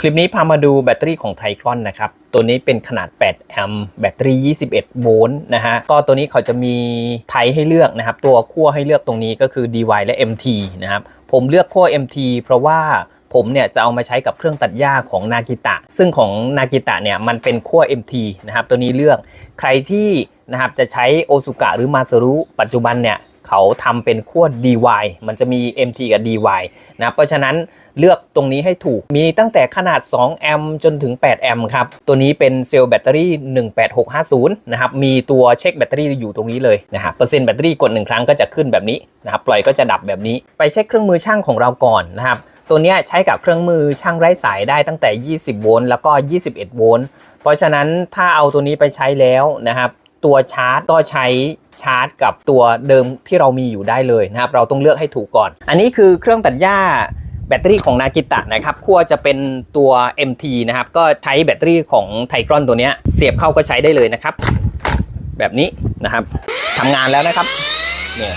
คลิปนี้พามาดูแบตเตอรี่ของไทครอนนะครับ ตัวนี้เป็นขนาด 8 แอมป์แบตเตอรี่ 21 โวลต์นะฮะ ก็ตัวนี้เขาจะมีไทให้เลือกนะครับ ตัวขั้วให้เลือกตรงนี้ก็คือ DY และ MT นะครับ ผมเลือกขั้ว MT เพราะว่า ผมเนี่ยจะเอามาใช้กับเครื่องตัดหญ้าของนากิตะ ซึ่งของนากิตะเนี่ยมันเป็นขั้ว MT นะครับตัวนี้เลือกใครที่นะครับจะใช้โอซุกะหรือมาซารุปัจจุบันเนี่ยเขาทำเป็นขั้ว DY มันจะมี MT กับ DY นะเพราะฉะนั้นเลือกตรงนี้ให้ถูกมีตั้งแต่ขนาด 2 แอมป์จนถึง 8 แอมป์ครับ ตัวนี้เป็นเซลล์แบตเตอรี่ 18650 นะครับ มีตัวเช็คแบตเตอรี่อยู่ตรงนี้เลยนะครับเปอร์เซ็นต์แบตเตอรี่กด 1 ครั้งก็จะขึ้นแบบนี้นะครับ ปล่อยก็จะดับแบบนี้ ไปเช็คเครื่องมือช่างของเราก่อนนะครับ ตัวนี้ใช้กับเครื่องมือช่างไร้สายได้ตั้งแต่ 20 โวลต์แล้วก็ 21 โวลต์ เพราะฉะนั้นถ้าเอาตัวนี้ไปใช้แล้วนะครับตัวชาร์จก็ใช้ชาร์จกับตัวเดิมที่เรามีอยู่ได้เลยนะครับ เราต้องเลือกให้ถูกก่อน อันนี้คือเครื่องตัดหญ้าแบตเตอรี่ของนากิตะนะครับขั้วจะเป็นตัว MT นะครับ ก็ใช้แบตเตอรี่ของไทกรอนตัวนี้เสียบเข้าก็ใช้ได้เลยนะครับ แบบนี้นะครับทำงานแล้วนะครับเนี่ย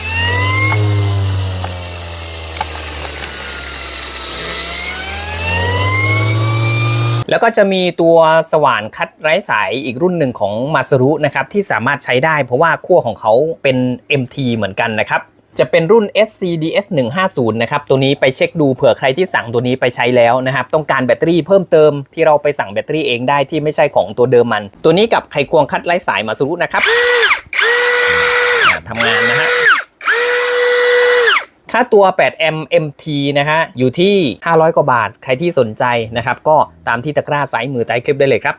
แล้วก็จะมีตัวสว่านคัดไร้สายอีกรุ่นหนึ่งของมาสรุนะครับที่สามารถใช้ได้เพราะว่าขั้วของเขาเป็น MT เหมือนกันนะครับจะเป็นรุ่น SCDS 150นะครับ ตัวนี้ไปเช็คดูเผื่อใครที่สั่งตัวนี้ไปใช้แล้วนะครับ ต้องการแบตเตอรี่เพิ่มเติมที่เราไปสั่งแบตเตอรี่เองได้ที่ไม่ใช่ของตัวเดิมมัน ตัวนี้กับไขควงคัดไร้สายมาสรุนะครับทำงานนะฮะ ค่าตัว 8MMT นะฮะ อยู่ที่ 500 กว่าบาท ใครที่สนใจนะครับ ก็ตามที่ตะกร้าซ้ายมือใต้คลิปได้เลยครับ